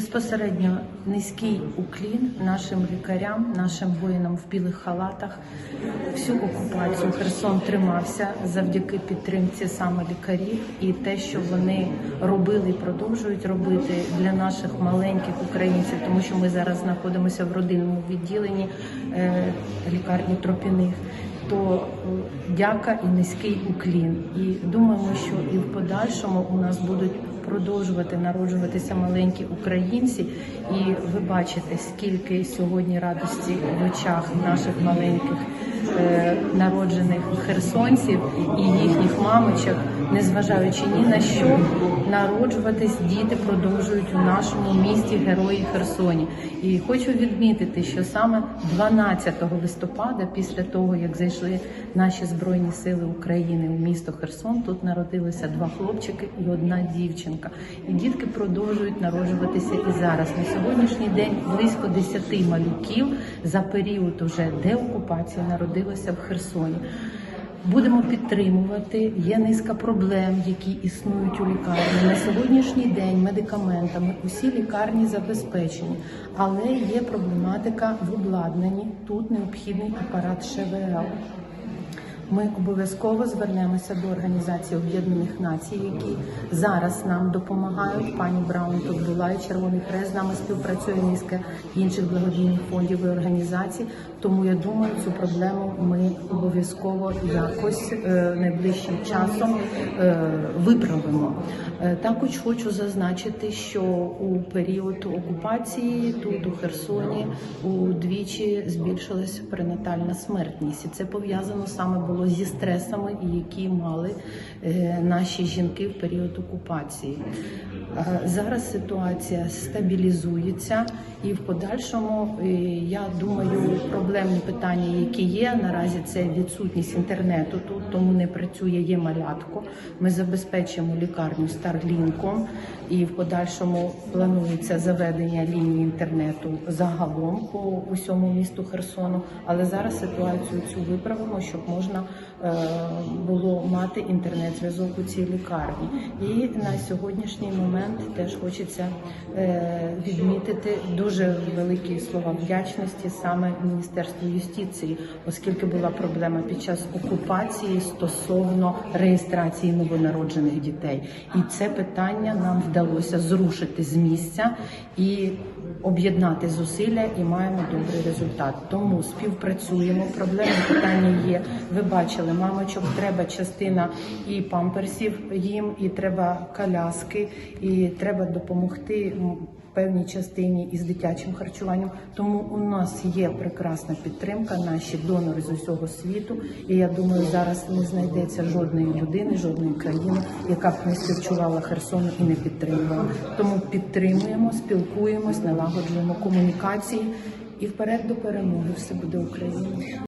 Безпосередньо низький уклін нашим лікарям, нашим воїнам в білих халатах. Всю окупацію Херсон тримався завдяки підтримці саме лікарів і те, що вони робили і продовжують робити для наших маленьких українців, тому що ми зараз знаходимося в родинному відділенні е, лікарні Тропіних. То е, дяка і низький уклін. І думаємо, що і в подальшому у нас будуть продовжувати народжуватися маленькі українці, і ви бачите, скільки сьогодні радості в очах наших маленьких народжених херсонців і їхніх мамочок, незважаючи ні на що, народжуватись діти продовжують у нашому місті Герої Херсоні. І хочу відмітити, що саме 12 листопада, після того як зайшли наші збройні сили України у місто Херсон, тут народилися два хлопчики і одна дівчинка. І дітки продовжують народжуватися і зараз. На сьогоднішній день близько 10 малюків за період уже деокупації народилося в Херсоні. Будемо підтримувати. Є низка проблем, які існують у лікарні. На сьогоднішній день медикаментами усі лікарні забезпечені, але є проблематика в обладнанні. Тут необхідний апарат ШВЛ. Ми обов'язково звернемося до Організації Об'єднаних Націй, які зараз нам допомагають. Пані Браун тут була і Червоний Хрест з нами співпрацює низка інших благодійних фондів і організацій. Тому я думаю, цю проблему ми обов'язково якось е, найближчим часом е, виправимо. Е, Також хочу зазначити, що у період окупації тут у Херсоні удвічі збільшилася перинатальна смертність, і це пов'язано саме було зі стресами, які мали е, наші жінки в період окупації. Зараз ситуація стабілізується, і в подальшому е, я думаю, проблемні питання, які є наразі, це відсутність інтернету тут, тому не працює є малятко. Ми забезпечимо лікарню Старлінком, і в подальшому планується заведення лінії інтернету загалом по усьому місту Херсону. Але зараз ситуацію цю виправимо, щоб можна було мати інтернет-зв'язок у цій лікарні. І на сьогоднішній момент теж хочеться е, відмітити дуже великі слова вдячності саме Міністерству юстиції, оскільки була проблема під час окупації стосовно реєстрації новонароджених дітей. І це питання нам вдалося зрушити з місця і об'єднати зусилля, і маємо добрий результат. Тому співпрацюємо. Проблемні питання є. Ви бачили, мамочок треба частина і памперсів їм, і треба коляски, і треба допомогти. Певній частині із дитячим харчуванням, тому у нас є прекрасна підтримка, наші донори з усього світу. І я думаю, зараз не знайдеться жодної людини, жодної країни, яка б не співчувала Херсону і не підтримувала. Тому підтримуємо, спілкуємось, налагоджуємо комунікації і вперед до перемоги. Все буде Україна.